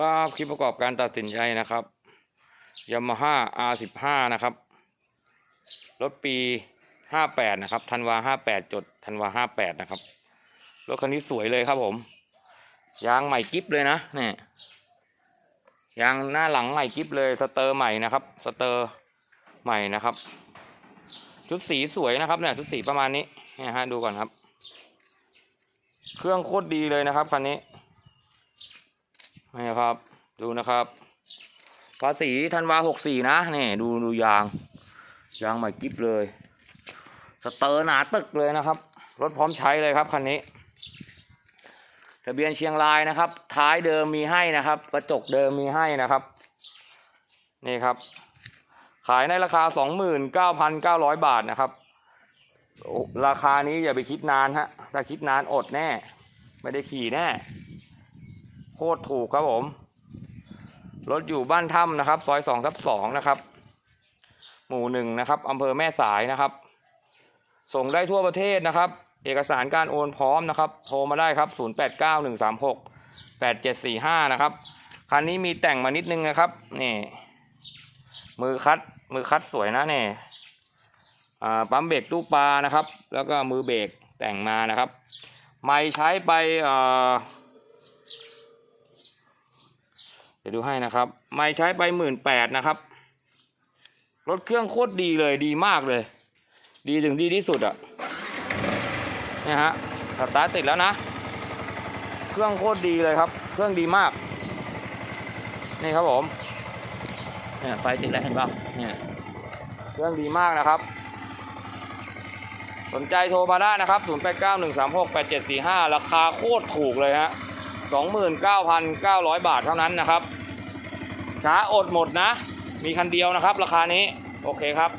ครับคลิปประกอบการตัดสินใจนะครับยามาฮ่า R15 นะครับ รถปี 58 นะครับธันวา 58 จดธันวา 58 นะครับ รถคันนี้สวยเลยครับผม ยางใหม่กิฟเลยนะเนี่ยยางหน้าหลังใหม่กิฟเลยสเตอร์ใหม่นะครับ สเตอร์ใหม่นะครับ ชุดสีสวยนะครับเนี่ยชุดสีประมาณนี้เนี่ยฮะดูก่อนครับ เครื่องโคตรดีเลยนะครับคันนี้ นี่ครับ ดูนะครับ ภาษีธันวาหกสี่นะนี่ดูดูยาง ยางใหม่กิฟเลย สเตอร์หนาตึกเลยนะครับ รถพร้อมใช้เลยครับคันนี้ ทะเบียนเชียงรายนะครับ ท้ายเดิมมีให้นะครับ กระจกเดิมมีให้นะครับ นี่ครับ ขายในราคา 29,900 บาทนะครับราคานี้อย่าไปคิดนานฮะ ถ้าคิดนานอดแน่ ไม่ได้ขี่แน่ คตรถูกครับผม รถอยู่บ้านถ้ำนะครับ ซอยสองทับสองนะครับ หมู่หนึ่งนะครับอำเภอแม่สายนะครับ ส่งได้ทั่วประเทศนะครับ เอกสารการโอนพร้อมนะครับ โทรมาได้ครับ 0 8 9 1 3 6 8 7 4 5 นะครับ คันนี้มีแต่งมานิดนึงนะครับ นี่ มือคัด มือคัดสวยนะเนี่ยอ่าปั๊มเบรกตู้ปลานะครับ แล้วก็มือเบรกแต่งมานะครับ ไม่ใช้ไปอ่อ เดี๋ยวดูให้นะครับ ไม่ใช้ไปหมื่นแปดนะครับ รถเครื่องโคตรดีเลยดีมากเลย ดีถึงดีที่สุดอะเนี่ยฮะสตาร์ทติดแล้วนะ เครื่องโคตรดีเลยครับ เครื่องดีมาก นี่ครับผมเนี่ยไฟติดแล้วเห็นป่าเนี่ยเครื่องดีมากนะครับ สนใจโทรมาได้นะครับ 0891368745 ราคาโคตรถูกเลยฮะ 29,900 บาทเท่านั้นนะครับช้าอดหมดนะ มีคันเดียวนะครับ ราคานี้ โอเคครับ